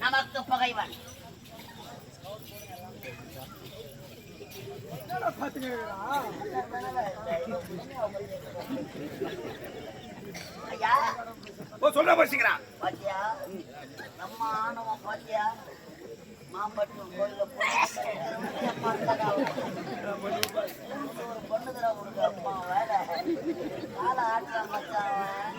நமக்கு பகைவன். சொல்ற பசிக்கிறான் பாத்தியா? நம்ம ஆணவம் பாத்தியா? மாம்பட்டு கோயில பொண்ணுகிற உனக்கு அம்மா வேலை காலை ஆட்டுற மச்சான்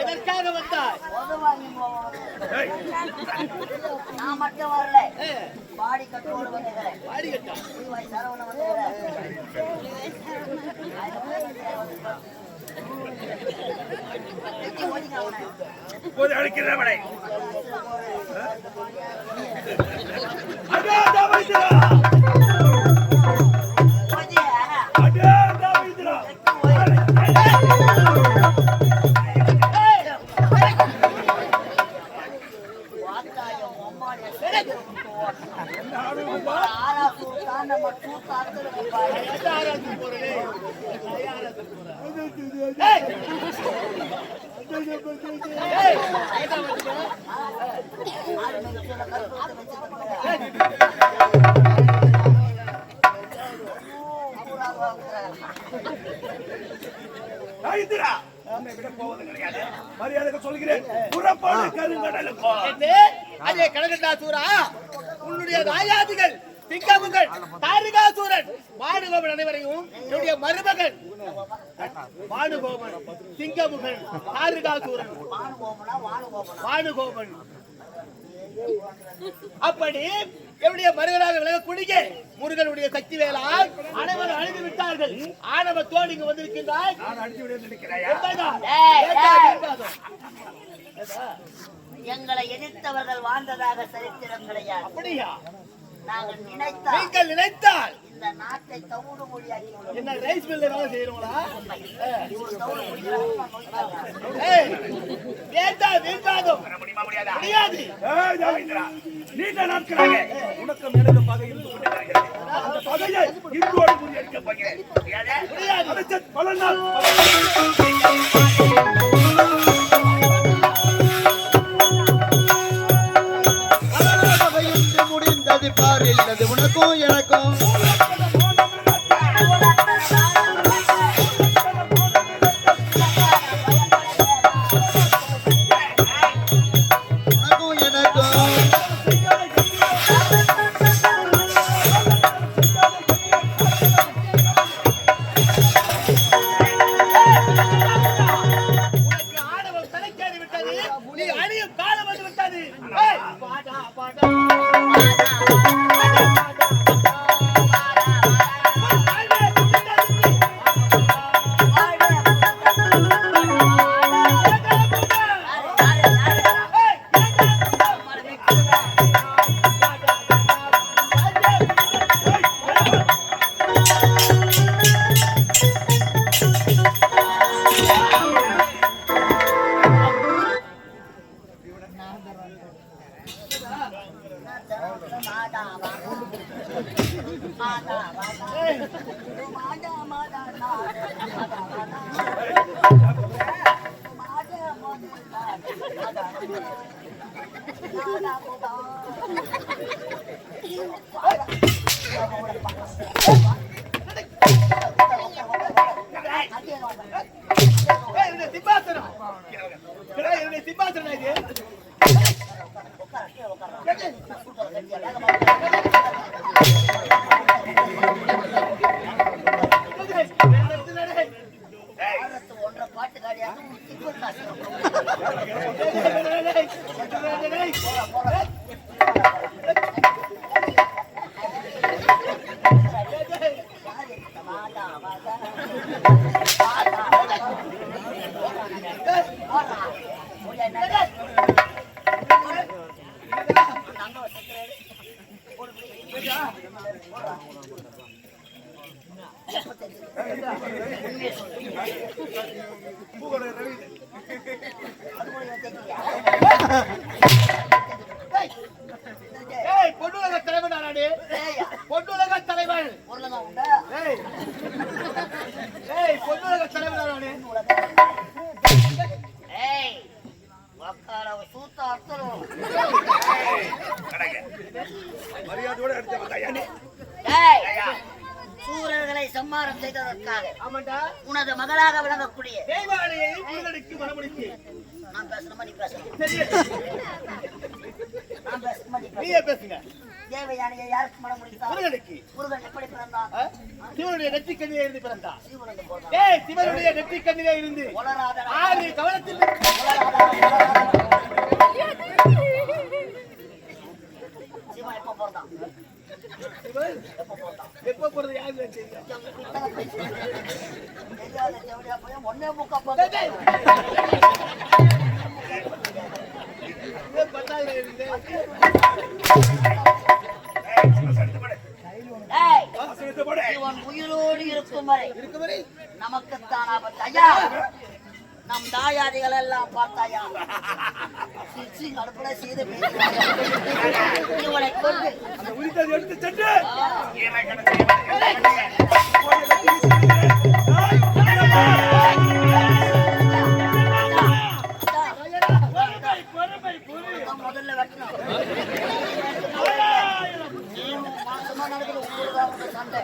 எதற்காக வந்தாய்? நான் மட்டும் வரல. ஏ, பாடி கட்டோடு வந்துக்கிறேன் வாடி கட்டா. ஸ்ரீவாய் சரவண வந்துக்கிறேன் இப்போது அழைக்கிறவனை அடே தாவீதுரா தாவீதுரா உன்னை விட போவது கிடையாது. மரியாதைக்கு சொல்கிறேன். புறப்பாடு கருங்கடலுக்கு. உன்னுடைய தாரிகாசூரன் அனைவரையும் என்னுடைய மருமகன் வானுகோபன் திங்கமுகன் தாரிகாசூரன் வானுகோபன் அப்படி என்னுடைய மருகனாக விலகக்கூடிய முருகனுடைய சக்தி வேளால் அனைவரும் அழிந்து விட்டார்கள். ஆணவத்தோடு இங்கு வந்திருக்கின்றாய்? எங்களை எதிர்த்தவர்கள் வாழ்ந்ததாக சரித்திரம் கிடையாது அப்படியா? நாங்கள் நினைத்தால் நீங்கள் நினைத்தால். இந்த நாட்டை தவிடு மொழியாக்கி விடுவோம். என்ன ரைஸ் மில்ல வேலை முடியாதா. நீண்ட நாட்களாக உனக்கும் எனக்கு பகை இருந்து கொண்டு வருகிறது அந்த பகையை இன்றோடு முறியடிக்க போகிறேன். முடியாதா? முடியாது. அடுத்த பல நாள் உனக்கும் எனக்கும் பொண்ணுலக தலைவன் நானே பொண்ணுலக தலைவன். பொண்ணுலக தலைவன் நானே சூத்த அர்த்தம். மரியாதையோட ஏய், சூரர்களை சம்மாரம் செய்ததற்காக உனது மகளாக விளங்கக்கூடிய நான் பேசணுமா நீ பேசுங்க. தேவயானையை யாருக்கு மனம் முடித்தார் முருகனுக்கு முருகன் எப்படி பிறந்தான்? சிவனுடைய நெற்றி கண்ணிலே இருந்து பிறந்தா சீவனுக்கு போதான் ஏய் சிவனுடைய நெற்றி கண்ணிலே இருந்து உலராத நமக்குத்தான் ஆபத்து ஐயா நம் தாயாதிகள் எல்லாம் பார்த்தாயா? சிரிச்சு கடுப்புல செய்து இவனை கொண்டு எடுத்து சென்று. முதல்ல வெட்டணும். சண்டை.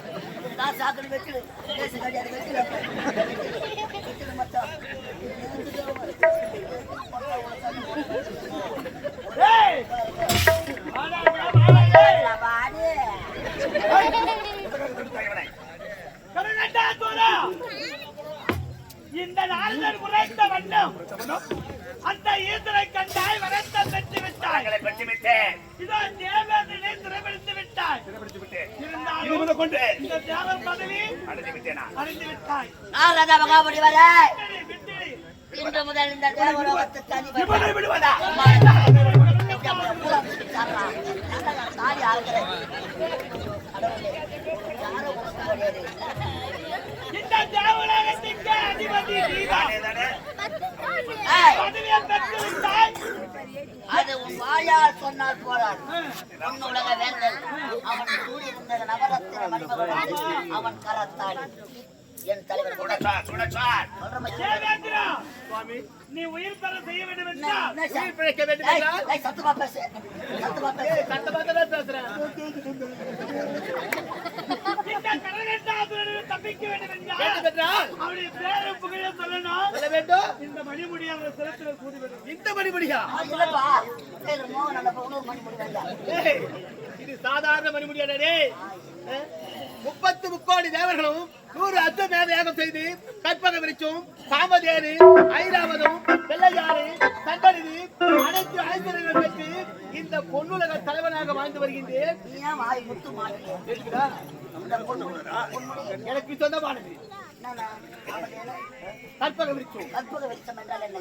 இந்த நாளில் உரைத்த வண்ணம். அந்த ஈசனை கண்டாய் வரத்தை பெற்று விட்டாய் பெற்று விட்டேன் சிறைபிடித்து விட்டாய் முதல் கொண்டு இந்த தேவன் பதவி அடைந்து விட்டேனா அறிந்து விட்டாய் நான் ராஜா மகாபலி வர. விட்டடி, விட்டடி. இன்று முதல் இந்த தேவலோகத்துக்கு அதிபதி. இவனை விடுவதா? தாலி ஆகிறேன் கடவுளே யாரும் உனக்கு கிடையாது இந்த தேவலோகத்திற்கு அதிபதி நீதான். ஏய், பதவியை பெற்று விட்டாய் அது உன் வாயால் சொன்னால் போறாது உன் உலக வேந்தன் அவன் கூடியிருந்த நவரத்தின மணிமகன் அவன் கரத்தாடி. என் தலைவர் கூட சொல்ற மாதிரி தேவேந்திரா நீ உயிர் பெற செய்ய வேண்டும் என்ன- என்றால். என்ன சார்? உயிர் பிழைக்க வேண்டும் ஏய், என்றால். ஏய், சத்தமா பேசு. சத்தமா பேசு. சத்தமா தான் பேசுறேன் இந்த கரகண்டாசுரனை தப்பிக்க வேண்டும் என்றால் அவருடைய பேரை புகழ சொல்லணும். சொல்ல வேண்டும். இந்த மணிமுடி அவர் சிறத்தில் கூடி வேண்டும் இந்த மணிமுடியா? இது சாதாரண மணிமுடியாடா முப்பத்து முக்கோடி தேவர்களும் நூறு அஸ்வமேத யாகம் செய்து கற்பக விரிச்சும் சாமதேரு ஐராவதம் வெள்ளையாறு சண்டனிதி அனைத்து ஐஸ்வர்யங்கள் பெற்று இந்த பொன்னுலக தலைவனாக வாழ்ந்து வருகின்றேன். எனக்கு சொந்தமானது. கற்பக விரிச்சும் கற்பக வெளிச்சம் என்றால் என்ன?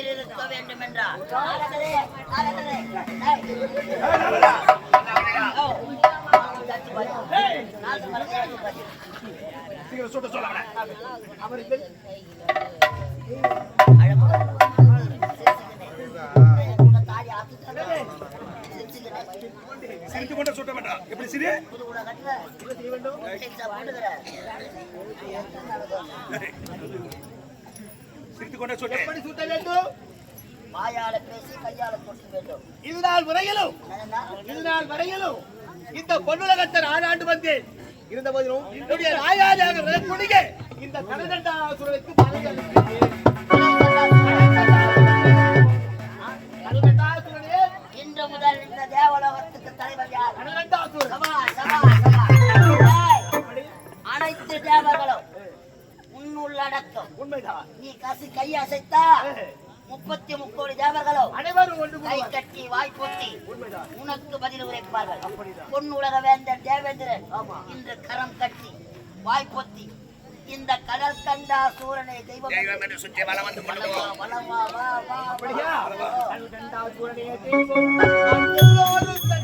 உயிர் இருக்க வேண்டும் என்றால் அவர்கள் சிரிக்க மட்டும் சுட்ட வேண்டாம். எப்படி சிரி? வேண்டும் போட்டுக்கிற சிரித்து கொண்டே சுட்டு எப்படி சுட்ட வேண்டும்? வாயால பேசி கையால தொட்டு வேண்டும். இது நாள் வரையிலும் என்னன்னா இது நாள் வரையிலும் இந்த பொன்னுலகத்தர் ஆறாண்டு வந்தேன். இருந்த போதிலும் என்னுடைய ராஜாஜாக குடிக இந்த பலன் கனகண்டாசுரனே இன்று முதல் இந்த தேவலோகத்துக்கு தலைவர் யார்? ஏய், அனைத்து தேவர்களும். உன்னுள்ளடக்கம் உண்மைதான் நீ கசி கை அசைத்தா முப்பத்தி முக்கோடி தேவர்களும் அனைவரும் ஒன்று கை. கட்டி வாய் பொத்தி உண்மைதான் உனக்கு பதில் உரைப்பார்கள் அப்படிதான். பொன் உலக வேந்தர் தேவேந்திரன் ஆமா. இன்று கரம் கட்டி வாய் பொத்தி இந்த கடல் கண்டா சூரனை தெய்வம் தெய்வம் என்று சுற்றி வலம் வந்து கொண்டு போ. வலமா, வலமா, வா, வா, அப்படியா வா. நாம் எல்லோரும் தன் தெய்வம்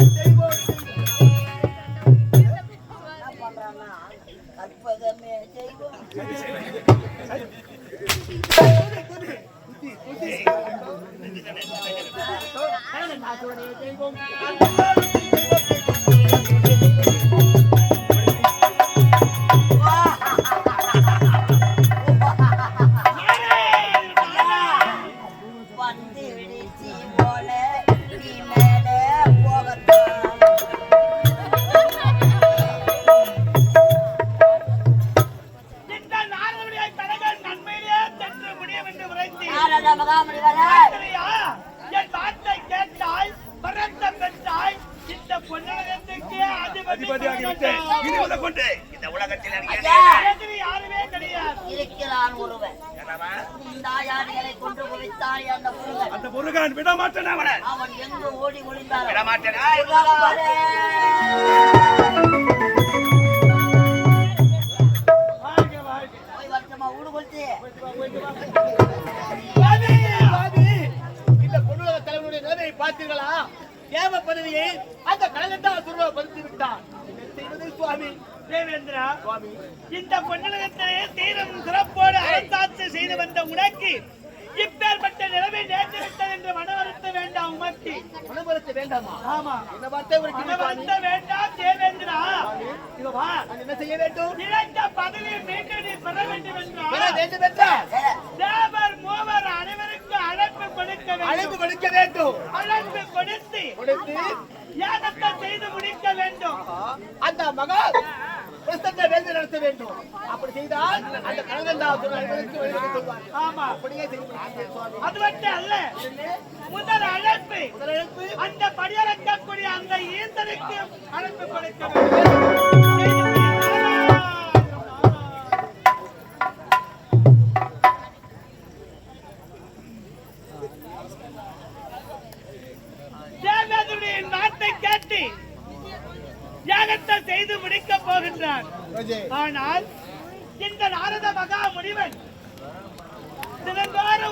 முருகன் விட மாட்டேன் அவனை. அவன் எங்கு ஓடி ஒளிந்தாரோ விட மாட்டேன் பார்த்தீர்களா? தேவ பதவியை அந்த விட்டார் என்ன செய்வது சுவாமி? தேவேந்திரா சுவாமி. இந்த பொன்னகத்திலே தீரம் சிறப்போடு அரசாட்சி செய்து வந்த உனக்கு இப்பேற்பட்ட நிலைமை உமக்கு மனமறுத்த வேண்டாமா? ஆமா. இந்த வார்த்தை ஒரு மனவருத்த வேண்டாம் தேவேந்திரா. இதோ வா நான் என்ன செய்ய வேண்டும்? இழந்த பதவியை மீண்டும் நீ பெற வேண்டும் பெற என்றால் வேண்டும் என்றால் தேவர் மூவர் அனைவருக்கும் அழைப்பு கொடுக்க அழைப்பு வேண்டும் கொடுக்க வேண்டும். அழைப்பு கொடுத்து கொடுத்து. யாகத்தை செய்து முடிக்க வேண்டும். அந்த மகா வேள்வி நடத்த வேண்டும். அப்படி செய்தால் அந்த கொள்வார் ஆமா. அப்படியே சுவாமி. அது மட்டும் அல்ல. முதல் அழைப்பு அந்த படியளக்கக்கூடிய அந்த ஈசனுக்கு அழைப்பு கொடுக்க வேண்டும். போகின்றார். ஆனால் இந்த நாரத மகா முனிவன்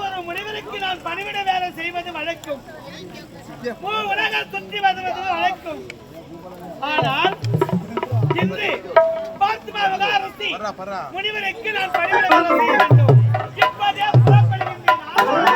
ஒரு முனிவருக்கு நான் பணிவிட வேலை செய்வது வழக்கம். உலகம் சுற்றி வருவது வழக்கம். ஆனால் இன்று நான் பணிவிட வேலை செய்ய வேண்டும். என்பதே புறப்படுகின்றேன்.